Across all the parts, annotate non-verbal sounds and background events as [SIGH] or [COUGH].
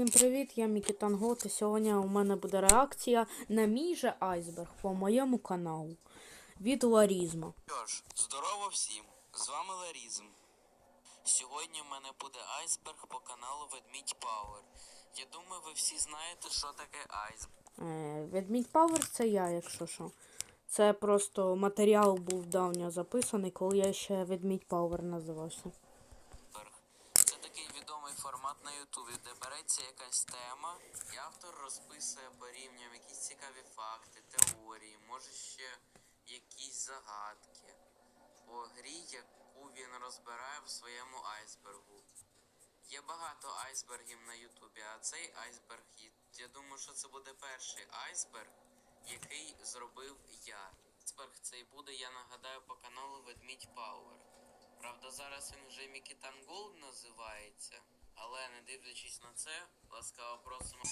Всім привіт, я Мікітан Гот, і сьогодні у мене буде реакція на мій же айсберг по моєму каналу від Ларізма. Що ж, здорово всім! З вами Ларізм. Сьогодні в мене буде айсберг по каналу Ведмідь Пауер. Я думаю, ви всі знаєте, що таке айсберг. Е, Ведмідь Павер це я, якщо що. Це просто матеріал був давньо записаний, коли я ще Ведмідь Павер називався. Це такий відомий Ютубі, де береться якась тема, і автор розписує порівнює якісь цікаві факти, теорії, може ще якісь загадки по грі, яку він розбирає в своєму айсбергу. Є багато айсбергів на Ютубі, а цей айсберг, я думаю, що це буде перший айсберг, який зробив я. Айсберг цей буде, я нагадаю, по каналу Ведмідь Пауер. Правда, зараз він вже Мікітан Голд називається, але не дивлячись на це, ласкаво просимо.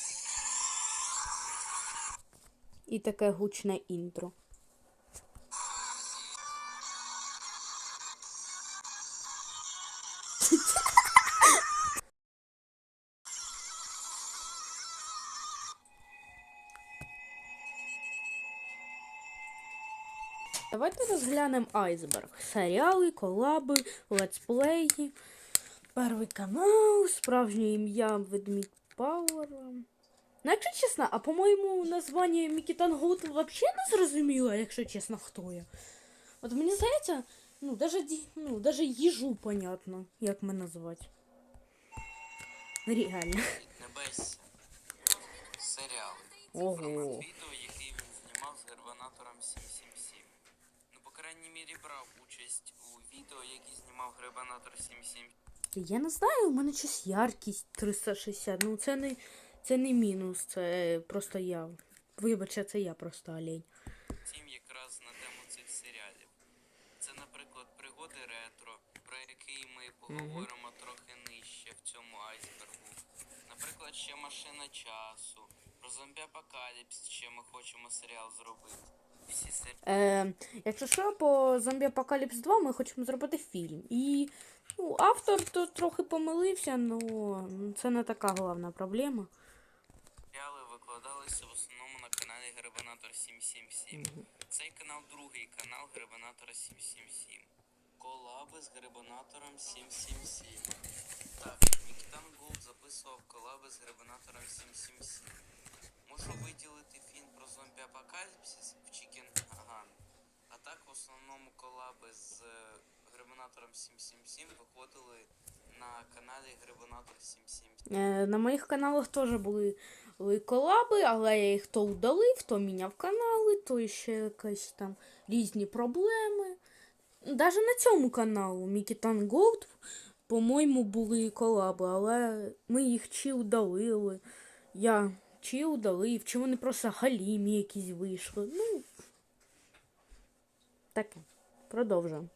І таке гучне інтро. Давайте розглянемо айсберг. Серіали, колаби, летсплеї, перший канал, справжнє ім'я Ведмідь Пауера. Ну, якщо чесно, а по-моєму названня Мікітан Гуд взагалі не зрозуміло, якщо чесно, хто я. От мені здається, ну, даже, ну, даже їжу понятно, як мене звати. Реально. Серіал. Ого. Відео, який він знімав з гербанатором 777. Ну, по крайній мірі, брав участь у відео, які знімав гербанатор 777. Я не знаю, у мене щось яркість 360. Ну, це не, це не мінус, це просто я. Вибачте, це я просто олень. якраз на тему цих серіалів. Це, наприклад, пригоди ретро, про який ми поговоримо трохи нижче в цьому айсбергу. Наприклад, ще машина часу, про зомбі апокаліпс, ще ми хочемо серіал зробити. Всі серіали. Е, якщо що, по Зомбі Апокаліпс 2 ми хочемо зробити фільм. І ну, автор тут трохи помилився, але це не така головна проблема. Серіали викладалися в основному на каналі Гребанатор 777. Цей канал другий канал Гребанатора 777. Колаби з Гребанатором 777. Так, Мікітан Голд записував колаби з Гребанатором 777. Можу виділити фільм про зомбі апокаліпсис в Чікен Гаган. А так в основному колаби з Гребанатором 777 виходили на каналі Гребанатор 777. Е, на моїх каналах теж були колаби, але я їх то удалив, то міняв канали, то ще якісь там різні проблеми. Навіть на цьому каналу Мікітан Голд, по-моєму, були колаби, але ми їх чи удалили. Я чи удалив, чи вони просто галімі якісь вийшли. Ну, таке. Продовжуємо.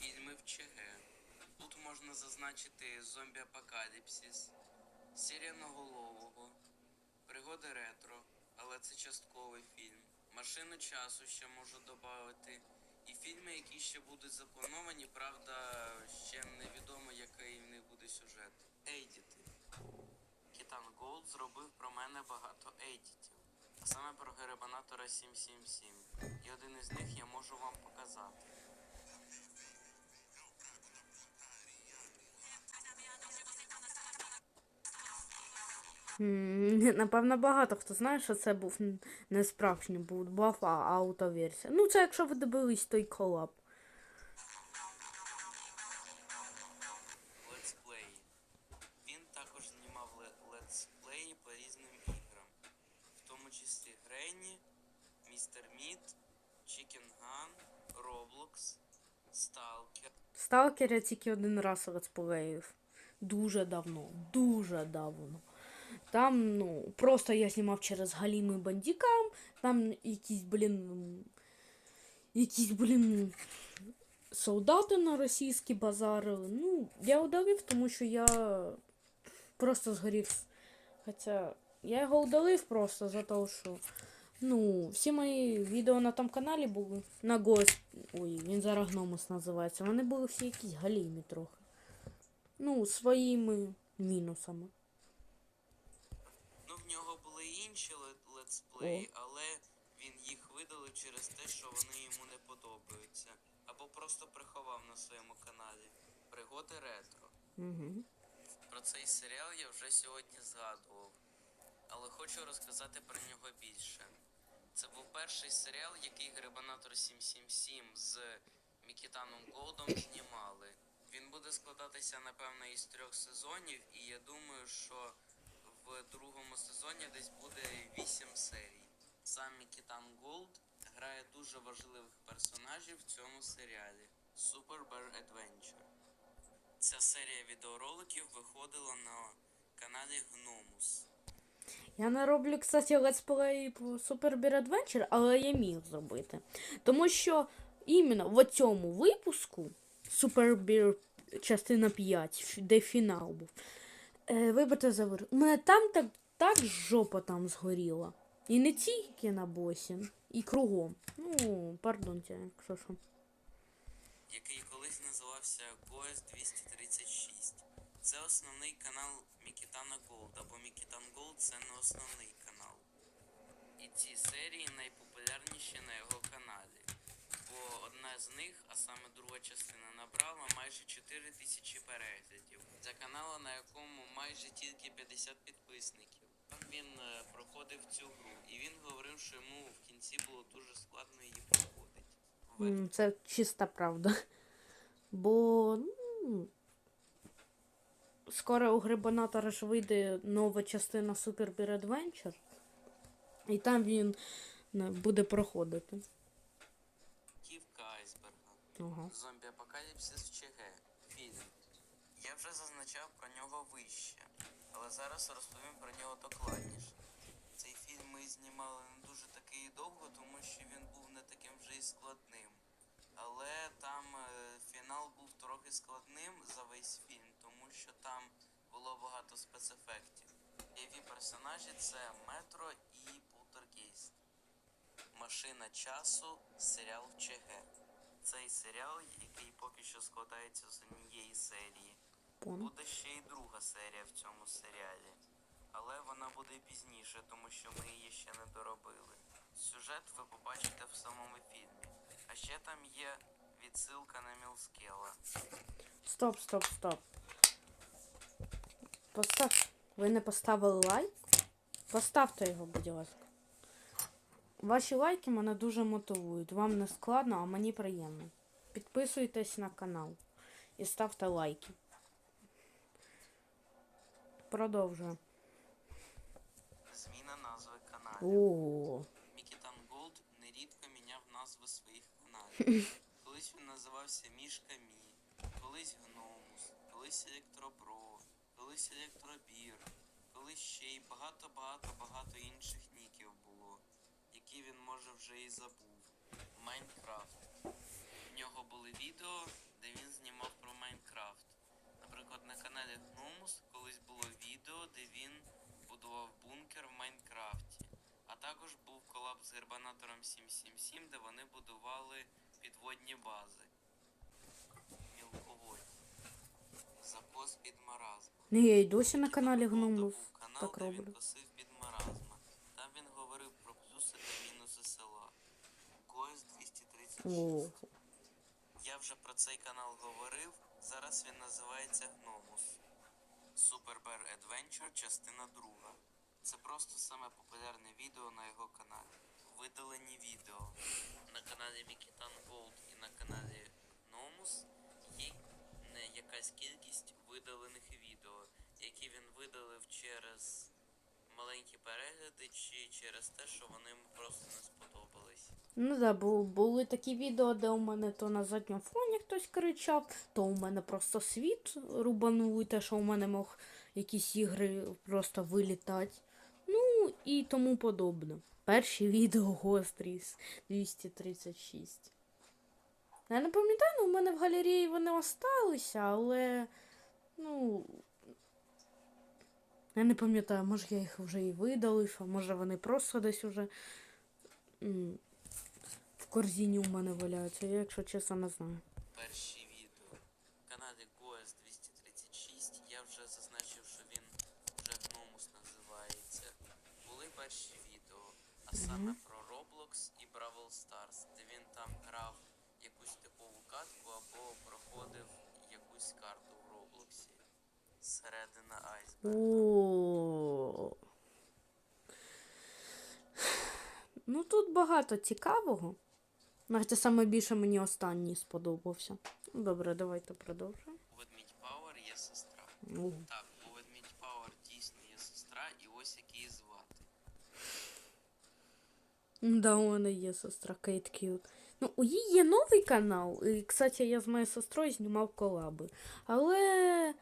Фільми в ЧГ. Тут можна зазначити зомбі апокаліпсис, Сиріноголового, Пригоди ретро, але це частковий фільм. Машину часу ще можу додати. І фільми, які ще будуть заплановані, правда, ще невідомо, який в них буде сюжет. Ейдіти. Кітан Голд зробив про мене багато ейдітів. А саме про Геребанатора 777. І один із них я можу вам показати. Напевно, багато хто знає, що це був не справжній був баф, а аутоверсія. Ну, це якщо ви дивились той колаб. летсплеї. Він також знімав ле- летсплеї по різним іграм, в тому числі Гренні, Містер Мід, Чікен Ган, Роблокс, Сталкер. Сталкер я тільки один раз розповів. Дуже давно, дуже давно. Там, ну, просто я знімав через Галімий бандікам, там якісь, блін, якісь, блін, солдати на російські базарили. Ну, я удалив, тому що я просто згорів. Хоча я його удалив просто за те, що. Ну, всі мої відео на тому каналі були на гос. Ой, він зараз гномус називається. Вони були всі якісь галімі трохи. Ну, своїми мінусами. Інші лет- летсплеї, але він їх видалив через те, що вони йому не подобаються. Або просто приховав на своєму каналі. Пригоди ретро. Угу. Про цей серіал я вже сьогодні згадував, але хочу розказати про нього більше. Це був перший серіал, який Грибанатор 777 з Мікітаном Голдом знімали. Він буде складатися, напевно, із трьох сезонів, і я думаю, що в другому сезоні десь буде 8 серій. Сам Мікітан Голд грає дуже важливих персонажів в цьому серіалі Super Bear Adventure. Ця серія відеороликів виходила на каналі Гномус. Я не роблю, кстати, летсплей по Super Bear Adventure, але я міг зробити. Тому що іменно в цьому випуску Super Bear частина 5, де фінал був. Е, вибачте за вир- У мене там так, так жопа там згоріла. І не тільки на босі, і кругом. Ну, пардонте, якщо що. який колись називався Goes 236. Це основний канал Мікітана Голд, або Мікітан Голд це не основний канал. І ці серії найпопулярніші на його каналі. Бо з них, а саме друга частина, набрала майже 4 тисячі переглядів. Це канал, на якому майже тільки 50 підписників. Там він е, проходив цю гру, і він говорив, що йому в кінці було дуже складно її проходити. Це чиста правда. [LAUGHS] Бо ну, скоро у Грибанатора ж вийде нова частина Super Bear Adventure. І там він буде проходити. Ага. Зомбі Апокаліпсис в ЧГ. Фільм. Я вже зазначав про нього вище, але зараз розповім про нього докладніше. Цей фільм ми знімали не дуже таки і довго, тому що він був не таким вже і складним. Але там е, фінал був трохи складним за весь фільм, тому що там було багато спецефектів. Яві персонажі це Метро і Полтергейст. Машина часу, серіал ЧГ. Цей серіал, який поки що складається з однієї серії. Буде ще й друга серія в цьому серіалі. Але вона буде пізніше, тому що ми її ще не доробили. Сюжет ви побачите в самому фільмі. А ще там є відсилка на Мілскела. Стоп, стоп, стоп. Постав. Ви не поставили лайк? Поставте його, будь ласка. Ваші лайки мене дуже мотивують. Вам не складно, а мені приємно. Підписуйтесь на канал і ставте лайки. Продовжуємо. Зміна назви каналів. О, Мікітан Голд нерідко міняв назви своїх каналів. [LAUGHS] Колись він називався Мішка Мі, колись Гномус, колись Електропро, колись Електробір, колись ще й багато-багато-багато інших які він може вже і забув. Майнкрафт. В нього були відео, де він знімав про Майнкрафт. Наприклад, на каналі Гномус колись було відео, де він будував бункер в Майнкрафті. А також був колаб з Гербанатором 777, де вони будували підводні бази. Мілководні. Закос під маразм. ну я й досі на каналі канал, так роблю. Він косив під маразма. Там він говорив про плюси та мінуси села. Коес 236. О, Я вже про цей канал говорив. Зараз він називається Гномус. Super Bear Adventure, частина друга. Це просто саме популярне відео на його каналі. Видалені відео. На каналі Мікітан Голд і на каналі Гномус є не якась кількість видалених відео, які він видалив через маленькі перегляди чи через те, що вони просто не сподобались. Ну да, бу- були такі відео, де у мене то на задньому фоні хтось кричав, то у мене просто світ рубанув, і те, що у мене мог якісь ігри просто вилітати. Ну і тому подобне. Перші [LAUGHS] відео Гостріс 236. Я не пам'ятаю, ну, у мене в галереї вони осталися, але. Ну. Я не пам'ятаю, може я їх вже і видалив, а може вони просто десь уже. в корзині у мене валяються, я, якщо чесно, не знаю. перші відео. Каналі Goes 236 я вже зазначив, що він вже Гномус називається. Були перші відео, а саме про Roblox і Бравл Stars, де він там грав якусь типову катку або проходив якусь карту. Середина айсберга. О. Ну тут багато цікавого. Навіть саме більше мені останній сподобався. Добре, давайте продовжуємо. У Ведмідь Пауер є сестра. Ну, Так, у Ведмідь Пауер дійсно є сестра, і ось як її звати. Да, у мене є сестра Кейт К'ют. Ну, у її є новий канал. І, кстати, я з моєю сестрою знімав колаби. Але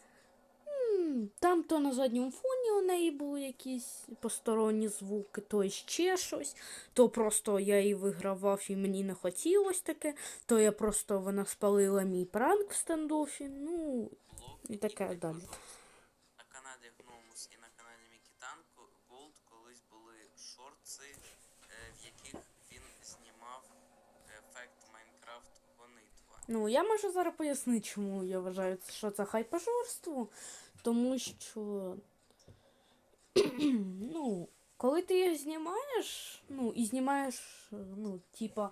там то на задньому фоні у неї були якісь посторонні звуки, то ще щось, то просто я її вигравав і мені не хотілося таке, то я просто вона спалила мій пранк в стендофі. Ну, І таке далі. На каналі Гномус і на каналі Мікітан Голд колись були шорти, е, в яких він знімав ефект Майнкрафт Гонитва. Ну, я можу зараз пояснити, чому я вважаю, що це хайпажорство. Тому що, [CLEARS THROAT] ну, коли ти їх знімаєш, ну, і знімаєш, ну, типа,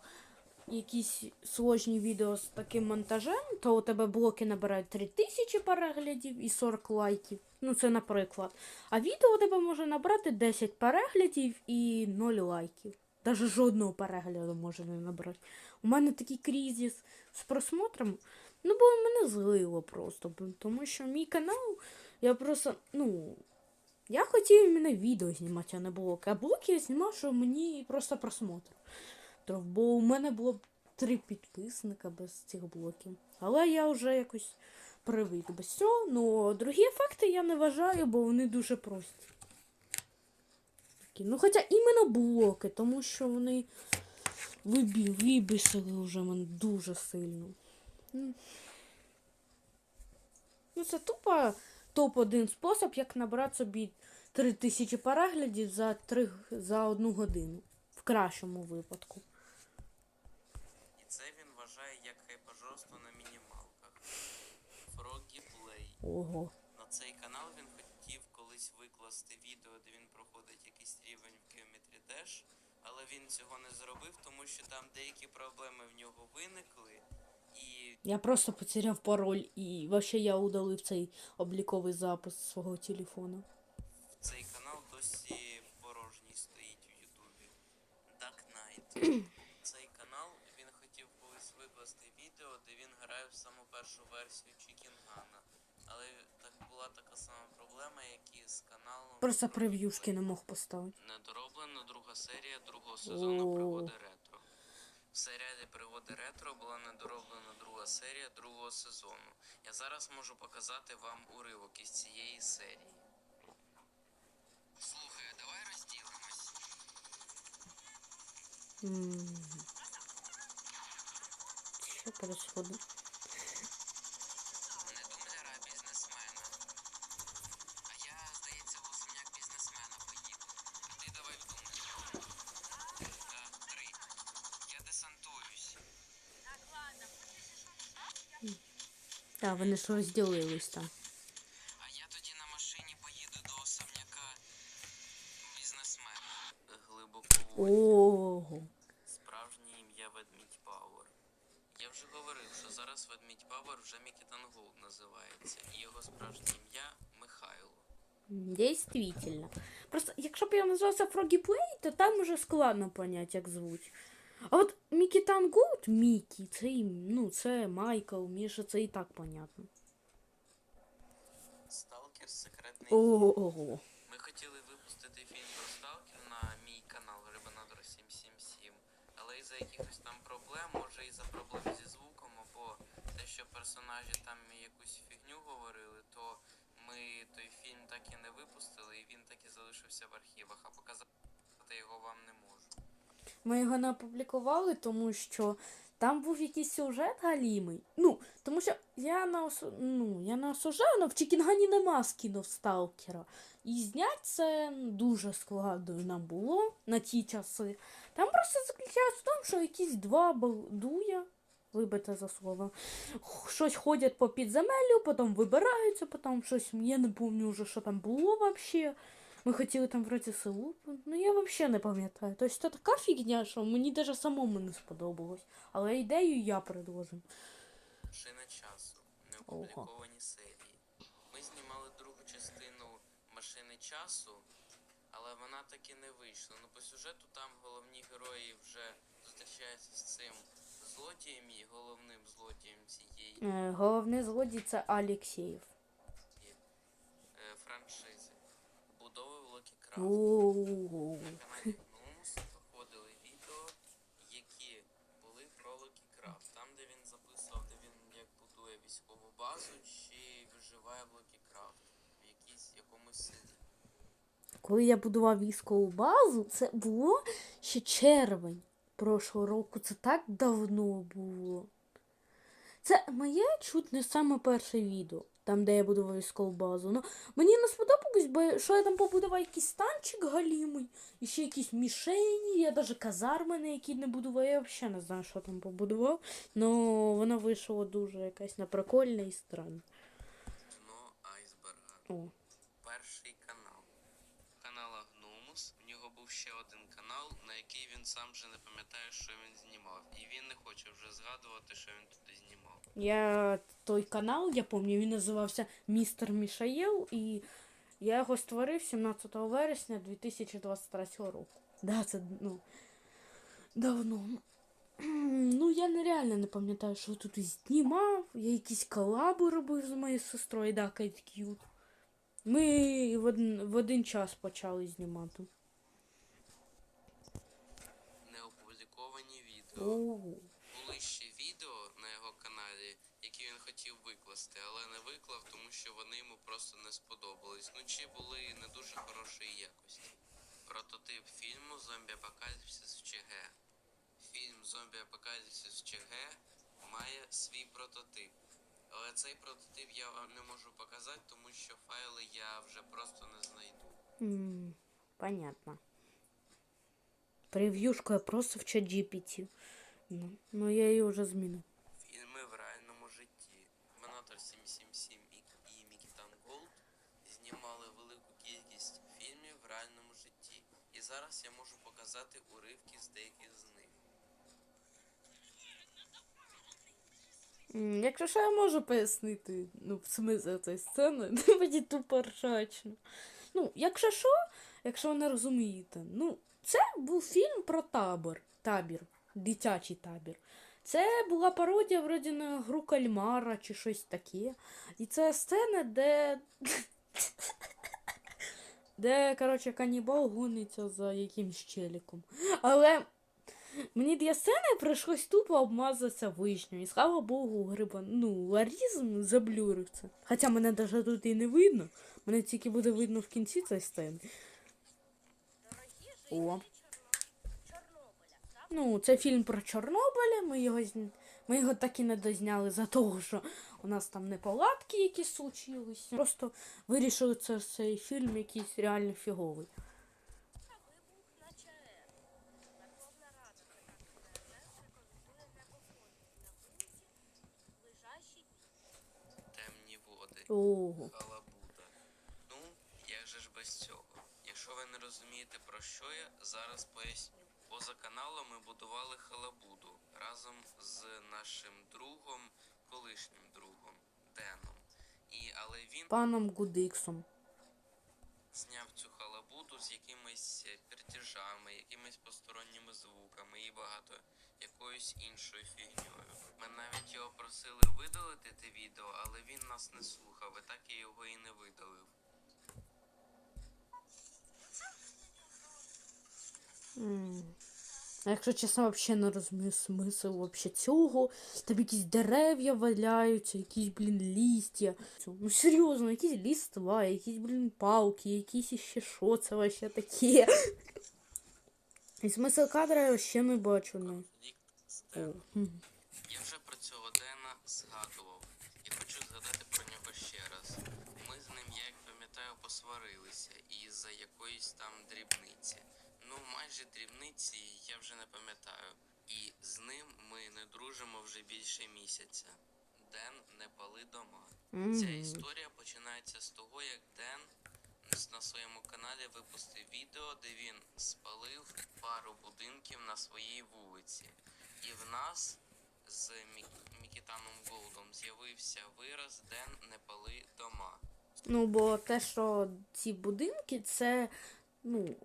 якісь сложні відео з таким монтажем, то у тебе блоки набирають 3000 переглядів і 40 лайків. Ну, це наприклад. А відео у тебе може набрати 10 переглядів і 0 лайків. Даже жодного перегляду може не набрати. У мене такий кризис з просмотром. Ну, бо мене злило просто. Тому що мій канал, я просто, ну. Я хотів іменно відео знімати, а не блоки. А блоки я знімав, що мені просто просмотр. То, бо у мене було три підписника без цих блоків. Але я вже якось привик без цього. Ну, другі ефекти я не вважаю, бо вони дуже прості. Ну, хоча іменно блоки, тому що вони вибі, вибісили вже мене дуже сильно. Ну, це тупо топ-1 спосіб, як набрати собі 3000 переглядів за, 3, за одну годину. В кращому випадку. І це він вважає як хайпажорство на мінімалках. Фрогі Плей. Ого. На цей канал він хотів колись викласти відео, де він проходить якийсь рівень в Geometry Dash, але він цього не зробив, тому що там деякі проблеми в нього виникли, Я просто потеряв пароль і вообще я удалив цей обліковий запис свого телефона. цей канал досі порожній стоїть в Ютубі. Dark Knight. [CLEARS THROAT] Цей канал він хотів колись викласти відео, де він грає в саму першу версію Чікінгана. Але так була така сама проблема, як і з каналом. Просто прев'юшки не мог поставити. Недороблена друга серія другого сезону О. пригоди ретро. Серіалі пригоди ретро була недороблена друга серія другого сезону. Я зараз можу показати вам уривок із цієї серії. Слухай, давай розділимось. Що происходит? Так, вони ж розділились там. А я тоді на машині поїду до особняка бізнесмена. Глибоко Ого. Справжнє ім'я Ведмідь Пауер. Я вже говорив, що зараз Ведмідь Пауер вже Мікітан Голд називається, і його справжнє ім'я Михайло. Действительно. Просто, якщо б я назвався Froggy Play, то там уже складно понять, як звуть. А от Мікі Тангут, Мікі, це, ну, це Майкл, Міша, це і так понятно. Сталкер секретний. Ого. Ми хотіли випустити фільм про Сталкер на мій канал Рибанадор 777, але із-за якихось там проблем, може із-за проблем зі звуком, або те, що персонажі там якусь фігню говорили, то ми той фільм так і не випустили, і він так і залишився в архівах, а показати його вам не можу. Ми його не опублікували, тому що там був якийсь сюжет галімий. Ну, тому що я не осу... ну, я не осуждаю, але в Чікінгані нема скінів сталкера. І зняти це дуже складно нам було на ті часи. Там просто заключається в тому, що якісь два балдуя, вибите за слово, щось ходять по підземеллю, потім вибираються, потім щось, я не пам'ятаю вже, що там було взагалі. Ми хотіли там вроді селу, ну я взагалі не пам'ятаю. Тобто це така фігня, що мені навіть самому не сподобалось. Але ідею я предложив. Машина часу. Неопубліковані серії. Ми знімали другу частину машини часу, але вона так і не вийшла. Ну по сюжету там головні герої вже зустрічаються з цим злодієм і головним злодієм цієї Е, головний злодій це Алексєєв. е, франшизи. Будови в Локі Крафт. Оу. На каналі Гномус виходили відео, які були про Локі Крафт. Там, де він записував, де він як будує військову базу, чи виживає в Локі в якійсь якомусь селі. Коли я будував військову базу, це було ще червень прошлого року. Це так давно було. Це моє чуть не саме перше відео, там, де я будував військову базу. Ну, мені не сподобалось, бо що я там побудував якийсь танчик галімий, і ще якісь мішені, я навіть казарми на які не будував. Я взагалі не знаю, що там побудував. Ну, воно вийшло дуже якась неприкольне і странне. Дно айсберга. О. Перший канал. Канала Гномус. У нього був ще один канал, на який він сам вже не пам'ятає, що він хоче вже згадувати, що він туди знімав. Я той канал, я пам'ятаю, він називався Містер Мішаєл, і я його створив 17 вересня 2023 року. Да, це ну, давно. [CLEARS THROAT] Ну, я нереально не пам'ятаю, що тут знімав. Я якісь колаби робив з моєю сестрою, да, Kate Cute. Ми в один, в один час почали знімати. Неопубліковані відео. О, Були ще відео на його каналі, які він хотів викласти, але не виклав, тому що вони йому просто не сподобались. Ну чи були не дуже хорошої якості. Прототип фільму Зомбі Апокаліпсис в ЧГ. Фільм Зомбі Апокаліпсис в ЧГ має свій прототип. Але цей прототип я вам не можу показати, тому що файли я вже просто не знайду. м, понятно. Прев'юшка просто в чат. Ну, ну я її вже змінив. Фільми в реальному житті. Менатор 777 і, і Мікітан Голд знімали велику кількість фільмів в реальному житті. І зараз я можу показати уривки з деяких з них. Якщо що я можу пояснити, ну, смисл цієї сцени, [LAUGHS] мені тупо ржачно. Ну, якщо що, якщо ви не розумієте, ну, це був фільм про табор, табір, дитячий табір. Це була пародія вроді на гру кальмара чи щось таке. І це сцена, де. [LAUGHS] Де, коротше, канібал гониться за якимсь челіком. Але Мені для сцени прийшлось тупо обмазатися вишнею. І слава Богу, гриба, ну, ларізм заблюрив це. Хоча мене навіть тут і не видно. Мене тільки буде видно в кінці цієї сцени. О. Ну, це фільм про Чорнобиль. Ми його, ми його так і не дозняли за того, що у нас там неполадки якісь случились. Просто вирішили це цей фільм якийсь реально фіговий. Темні води. Ого. Халабуда. Ну, як же ж без цього? Якщо ви не розумієте про що я, зараз поясню. Поза каналом ми будували халабуду разом з нашим другом, колишнім другом Деном. І але він Паном Гудиксом. зняв цю халабуду з якимись е, якимись посторонніми звуками і багато якоюсь іншою фігньою. Ми навіть його просили видалити те відео, але він нас не слухав, і так я його і не видалив. М. А Якщо чесно, взагалі не розумію смисл цього. Там якісь дерев'я валяються, якісь, блін, листя. Ну серйозно, якісь ліства, якісь, блін, палки, якісь іще що це вообще таке. І смисл кадра я ще не бачу. Ну. Я вже про цього Дена згадував і хочу згадати про нього ще раз. Ми з ним, я як пам'ятаю, посварилися із-за якоїсь там дрібниці. Ну, майже дрібниці я вже не пам'ятаю. І з ним ми не дружимо вже більше місяця. Ден не пали дома. Ця історія починається з того, як Ден на своєму каналі випустив відео, де він спалив пару будинків на своїй вулиці. І в нас з Мік- Мікітаном Голдом з'явився вираз Ден не пали дома. Ну, бо те, що ці будинки, це, ну.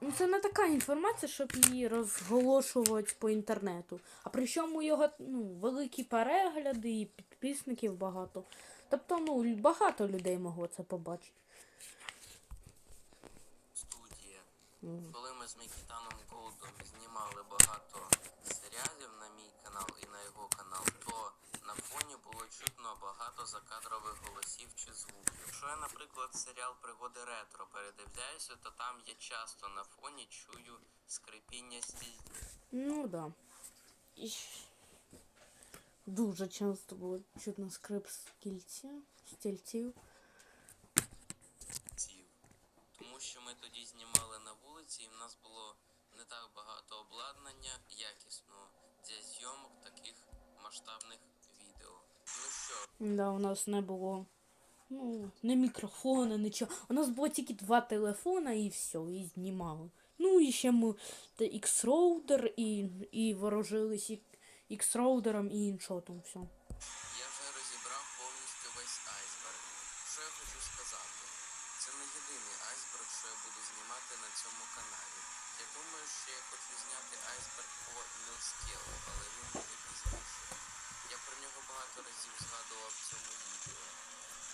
Ну, це не така інформація, щоб її розголошувати по інтернету. А причому його ну, великі перегляди і підписників багато. Тобто, ну, багато людей могло це побачити. Студія. Мгм. Коли ми з Мікітаном Голдом знімали багато серіалів на мій канал і на його канал, то на фоні було чутно багато закадрових голосів чи звуків. Якщо я, наприклад, серіал Пригоди ретро передивляюся, то там я часто на фоні чую скрипіння стіль. Ну да. І... Дуже часто було чутно скрип стільців, стільців. стільців. Тому що ми тоді знімали на вулиці, і в нас було не так багато обладнання якісного для зйомок таких масштабних відео. Ну що, Да, у нас не було. Ну, не мікрофона, нічого. У нас було тільки два телефона і все, і знімали. Ну, і ще ми X-Roader і, і ворожились X-роудером і іншотом все. Я вже розібрав повністю весь айсберг. Що я хочу сказати? Це не єдиний айсберг, що я буду знімати на цьому каналі. Я думаю, що я хочу зняти айсберг по Мілскелу, але він буде пізніше. Я про нього багато разів згадував в цьому відео.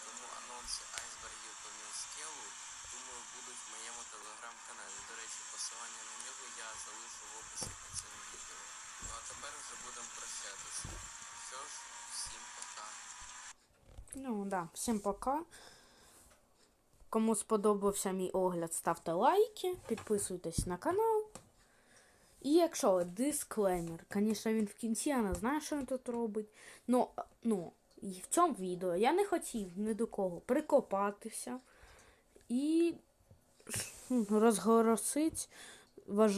Тому анонси айсбергів по Мілскелу, думаю, будуть в моєму телеграм-каналі. До речі, посилання на нього я залишу в описі під цим відео. Ну а тепер вже будемо прощатися. Що ж, всім пока. Ну, да, всім пока. Кому сподобався мій огляд, ставте лайки, підписуйтесь на канал. І якщо дисклеймер, звісно, він в кінці, я не знаю, що він тут робить. Ну, ну, і в цьому відео я не хотів ні до кого прикопатися і розголосити важ...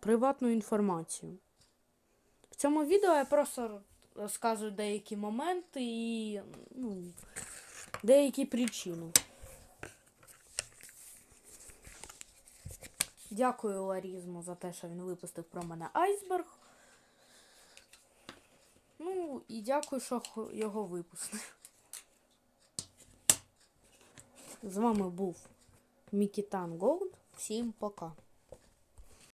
приватну інформацію. В цьому відео я просто розказую деякі моменти і ну, деякі причини. Дякую Ларізму за те, що він випустив про мене айсберг. Ну, і дякую, що його випустив. З вами був Мікітан Голд. Всім пока.